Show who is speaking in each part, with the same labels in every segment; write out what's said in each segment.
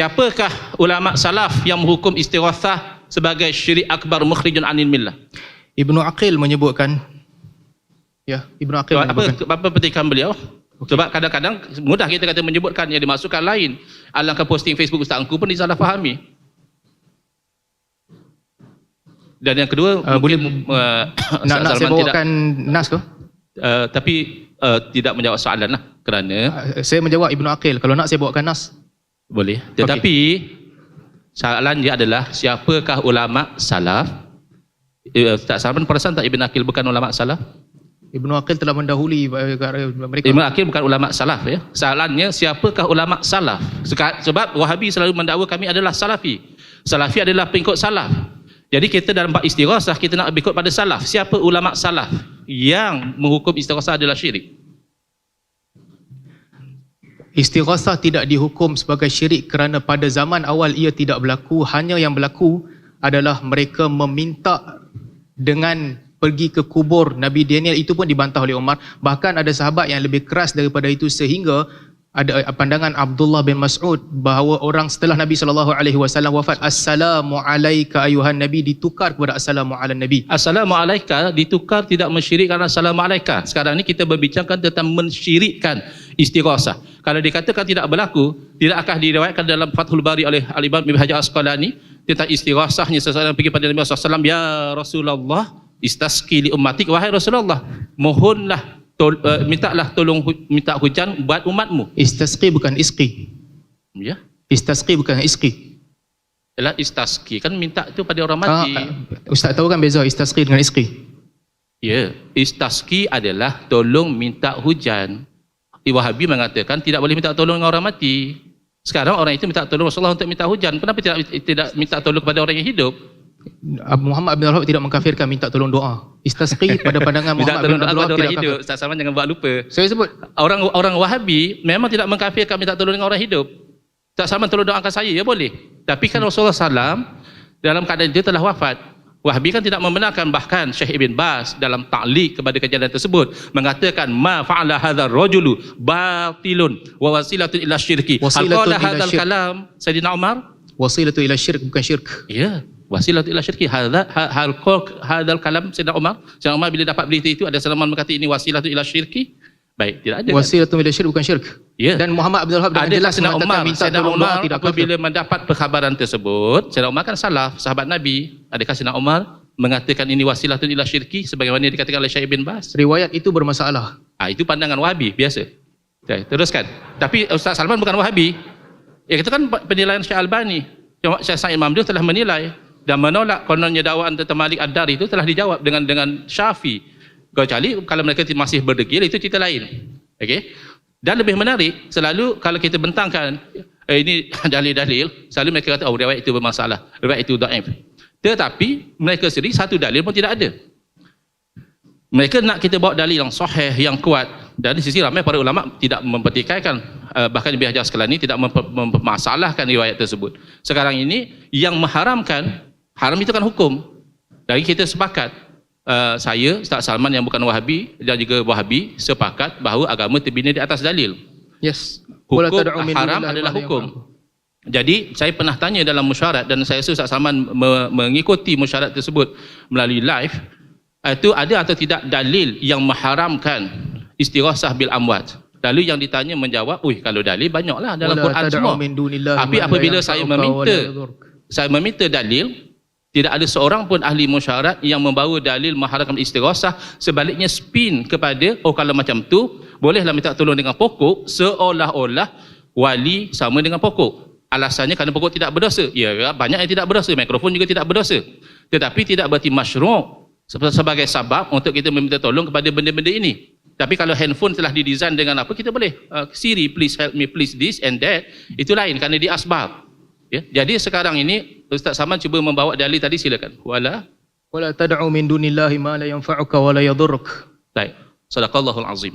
Speaker 1: Siapakah ulama salaf yang menghukum istighasah sebagai syirik akbar mukhrijun anil millah?
Speaker 2: Ibnu Aqil menyebutkan ya Ibnu Aqil
Speaker 1: Apa
Speaker 2: menyebutkan
Speaker 1: apa petikan beliau? Sebab kadang-kadang mudah kita kata menyebutkan yang dimasukkan lain. Alangkah posting Facebook Ustaz Angku pun disalahfahami. Dan yang kedua
Speaker 2: Uh, boleh
Speaker 1: mungkin, uh,
Speaker 2: nak nak saya bawakan nas ke?
Speaker 1: uh, tapi uh, tidak menjawab soalan lah kerana
Speaker 2: Uh, saya menjawab Ibnu Aqil. Kalau nak saya bawakan nas.
Speaker 1: Boleh. Tetapi soalan dia adalah siapakah ulama salaf? Uh, Ustaz Salman perasan tak Ibn Akil bukan ulama salaf?
Speaker 2: Ibnu Aqil telah mendahului mereka.
Speaker 1: Ibn Akil bukan ulama salaf ya. Soalannya siapakah ulama salaf? Sebab Wahabi selalu mendakwa kami adalah salafi. Salafi adalah pengikut salaf. Jadi kita dalam bab istighasah kita nak ikut pada salaf. Siapa ulama salaf yang menghukum istighasah adalah syirik?
Speaker 2: Istighasah tidak dihukum sebagai syirik kerana pada zaman awal ia tidak berlaku. Hanya yang berlaku adalah mereka meminta dengan pergi ke kubur Nabi Daniel itu pun dibantah oleh Umar. Bahkan ada sahabat yang lebih keras daripada itu sehingga ada pandangan Abdullah bin Mas'ud bahawa orang setelah Nabi sallallahu alaihi wasallam wafat assalamu alayka ayuhan nabi ditukar kepada assalamu ala nabi.
Speaker 1: Assalamualaikum ditukar tidak mensyirikkan Assalamualaikum. Sekarang ni kita berbincangkan tentang mensyirikkan istighasah. Kalau dikatakan tidak berlaku, tidak akan diriwayatkan dalam Fathul Bari oleh Al-Imam Ibn Hajar Asqalani tentang istighasahnya seseorang pergi pada Nabi SAW, Ya Rasulullah, istasqi li ummatik, wahai Rasulullah, mohonlah, tol, uh, mintalah tolong hu, minta hujan buat umatmu.
Speaker 2: Istasqi bukan isqi.
Speaker 1: Ya.
Speaker 2: Istasqi bukan isqi.
Speaker 1: Ialah istasqi, kan minta itu pada orang
Speaker 2: Ah,
Speaker 1: mati.
Speaker 2: Ustaz tahu kan beza istasqi dengan isqi?
Speaker 1: Ya, istasqi adalah tolong minta hujan. Wahabi mengatakan tidak boleh minta tolong dengan orang mati. Sekarang orang itu minta tolong Rasulullah untuk minta hujan. Kenapa tidak tidak minta tolong kepada orang yang hidup?
Speaker 2: Abu Muhammad bin Al-Wahab tidak mengkafirkan minta tolong doa. Istasqi pada pandangan Muhammad bin Abdul Wahab
Speaker 1: orang
Speaker 2: tidak
Speaker 1: hidup.
Speaker 2: kafir.
Speaker 1: Ustaz Salman jangan buat lupa.
Speaker 2: Saya sebut
Speaker 1: Orang orang Wahabi memang tidak mengkafirkan minta tolong dengan orang hidup. Ustaz Salman tolong doakan saya, ya boleh. Tapi kan Rasulullah SAW dalam keadaan dia telah wafat. Wahabi kan tidak membenarkan bahkan Syekh Ibn Bas dalam ta'liq kepada kejadian tersebut mengatakan ma fa'ala hadzal rajulu batilun wa wasilatun ila syirki.
Speaker 2: Wasilatun ila syirk.
Speaker 1: kalam Sayyidina Umar?
Speaker 2: wasilatu ila syirk bukan syirk.
Speaker 1: Ya, wasilatun ila syirki. Hadza ha- hal qala hadzal kalam Sayyidina Umar? Sayyidina Umar bila dapat berita itu ada Salman berkata ini wasilatun ila syirki? Baik, tidak ada. kan?
Speaker 2: Wasilatu ila syirk bukan syirk.
Speaker 1: Ya.
Speaker 2: Dan Muhammad bin dengan
Speaker 1: Ada
Speaker 2: jelas
Speaker 1: Sayyidina Umar,
Speaker 2: minta
Speaker 1: Sayyidina Umar
Speaker 2: doa tidak
Speaker 1: apabila mendapat perkhabaran tersebut, Sayyidina Umar kan salaf, sahabat Nabi. Adakah Sayyidina Umar mengatakan ini wasilatun ila syirki sebagaimana dikatakan oleh Syekh bin Bas?
Speaker 2: Riwayat itu bermasalah.
Speaker 1: Ah itu pandangan Wahabi biasa. Okay, teruskan. Tapi Ustaz Salman bukan Wahabi. Ya itu kan penilaian Syekh Albani. Syekh Sa'id Mamdun telah menilai dan menolak kononnya dakwaan tentang Malik Ad-Dari itu telah dijawab dengan dengan Syafi. Kecuali kalau mereka masih berdegil itu cerita lain. Okey. Dan lebih menarik selalu kalau kita bentangkan eh, ini dalil-dalil selalu mereka kata oh riwayat itu bermasalah, riwayat itu dhaif. Tetapi mereka sendiri satu dalil pun tidak ada. Mereka nak kita bawa dalil yang sahih, yang kuat. Dan di sisi ramai para ulama tidak mempertikaikan uh, bahkan Ibn Hajar Asqalani tidak memper- mempermasalahkan riwayat tersebut. Sekarang ini yang mengharamkan haram itu kan hukum. Dari kita sepakat uh, saya Ustaz Salman yang bukan Wahabi dan juga Wahabi sepakat bahawa agama terbina di atas dalil.
Speaker 2: Yes.
Speaker 1: Hukum haram adalah hukum. Jadi saya pernah tanya dalam musyarat dan saya rasa Ustaz Salman me- mengikuti musyarat tersebut melalui live itu ada atau tidak dalil yang mengharamkan istighasah bil amwat. Lalu yang ditanya menjawab, "Ui, kalau dalil banyaklah dalam Quran semua." Tapi apabila saya meminta saya meminta dalil tidak ada seorang pun ahli musyarat yang membawa dalil mengharamkan istighasah sebaliknya spin kepada oh kalau macam tu bolehlah minta tolong dengan pokok. Seolah-olah wali sama dengan pokok. Alasannya kerana pokok tidak berdosa. Ya banyak yang tidak berdosa. Mikrofon juga tidak berdosa. Tetapi tidak berarti masyru' sebagai sebab untuk kita meminta tolong kepada benda-benda ini. Tapi kalau handphone telah didesain dengan apa kita boleh uh, Siri please help me please this and that. Itu lain kerana dia asbab Ya, jadi sekarang ini Ustaz Saman cuba membawa dalil tadi silakan. Wala
Speaker 2: Wala tad'u min dunillahi ma la yanfa'uka wa la yadhurruk.
Speaker 1: baik. Sadaqallahul azim.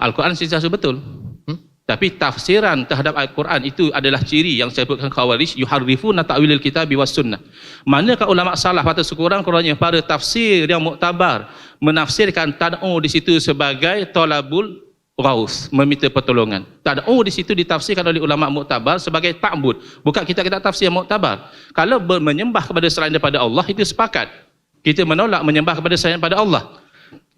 Speaker 1: Al-Quran sentiasa betul.
Speaker 2: Hmm?
Speaker 1: Tapi tafsiran terhadap Al-Quran itu adalah ciri yang saya sebutkan khawarij yuharrifuna ta'wilil kitab was sunnah. Manakah ulama salaf atau sekurang-kurangnya para tafsir yang muktabar menafsirkan tad'u di situ sebagai talabul Raus, meminta pertolongan. Tak ada. Oh, di situ ditafsirkan oleh ulama muktabar sebagai ta'bud. Bukan kita kata tafsir muktabar. Kalau menyembah kepada selain daripada Allah, itu sepakat. Kita menolak menyembah kepada selain daripada Allah.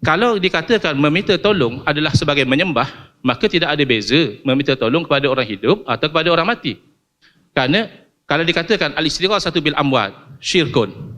Speaker 1: Kalau dikatakan meminta tolong adalah sebagai menyembah, maka tidak ada beza meminta tolong kepada orang hidup atau kepada orang mati. Kerana kalau dikatakan al-istighatsatu bil amwat, syirkun.